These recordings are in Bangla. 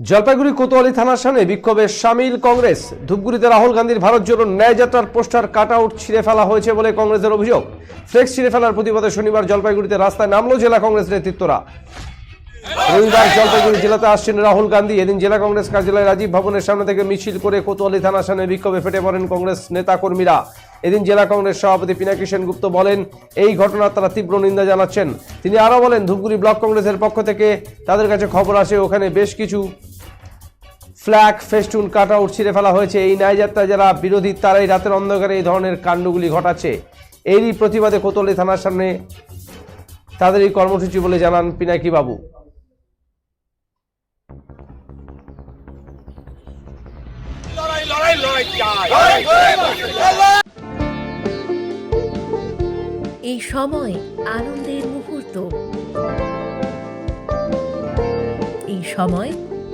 জলপাইগুড়ি কোতোয়ালি থানার সামনে বিক্ষোভে সামিল কংগ্রেস। ধূপগুড়িতে রাহুল গান্ধীর ভারত জোড়ো ন্যায় যাত্রার পোস্টার কাট আউট ছিঁড়ে ফেলা হয়েছে বলে কংগ্রেসের অভিযোগ। ফ্লেক্স ছিঁড়ে ফেলার প্রতিবাদে শনিবার জলপাইগুড়িতে রাস্তায় নামলো জেলা কংগ্রেস নেতৃত্বরা। রবিবার জলপাইগুড়ি জেলাতে আসছেন রাহুল গান্ধী। এদিন জেলা কংগ্রেস কার্যালয় রাজীব ভবনের সামনে থেকে মিছিল করে কোতোয়ালি থানার সামনে বিক্ষোভে ফেটে পড়েন কংগ্রেস নেতাকর্মীরা। এদিন জেলা কংগ্রেস সভাপতি পিনাকি গুপ্ত বলেন, এই ঘটনার তারা তীব্র নিন্দা জানাচ্ছেন। তিনি আরও বলেন, ধূপগুড়ি ব্লক কংগ্রেসের পক্ষ থেকে তাদের কাছে খবর আসে, ওখানে বেশ কিছু ফ্ল্যাগ ফেস্টুন কাট আউট ছিঁড়ে ফেলা হয়েছে। এই ন্যায়যাত্রা যারা বিরোধী তারাই রাতের অন্ধকারে এই ধরনের কাণ্ডগুলি ঘটাচ্ছে। এরই প্রতিবাদে কোতোয়ালি থানার সামনে তাদের এই কর্মসূচি বলে জানান পিনাকি বাবু। লড়াই লড়াই লড়াই চাই। এই সময় আনন্দের মুহূর্ত। এই সময়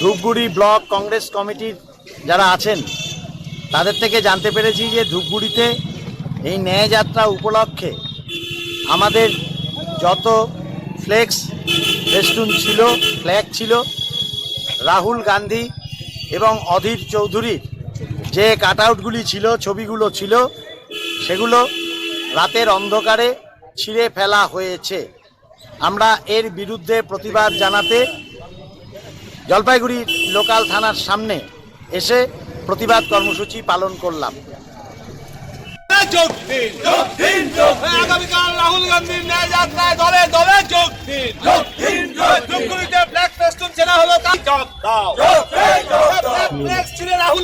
ধূপগুড়ি ব্লক কংগ্রেস কমিটির যারা আছেন, তাদের থেকে জানতে পেরেছি যে ধূপগুড়িতে এই ন্যায়যাত্রা উপলক্ষে আমাদের যত ফ্লেক্স ফেস্টুন ছিল, ফ্ল্যাগ ছিল, রাহুল গান্ধী এবং অধীর চৌধুরীর যে কাট আউটগুলি ছিল, ছবিগুলো ছিল, সেগুলো রাতের অন্ধকারে ছিঁড়ে ফেলা হয়েছে। আমরা এর বিরুদ্ধে প্রতিবাদ জানাতে জলপাইগুড়ি লোকাল থানার সামনে এসে প্রতিবাদ কর্মসূচি পালন করলাম যোগ দিন যোগ দিন যোগ আগামীকাল রাহুল গান্ধীর ন্যায় যাত্রায় দলে দলে যোগ দিন ধূপগুড়িতে ব্ল্যাক ফেস্টুন চেনা হলো রাহুল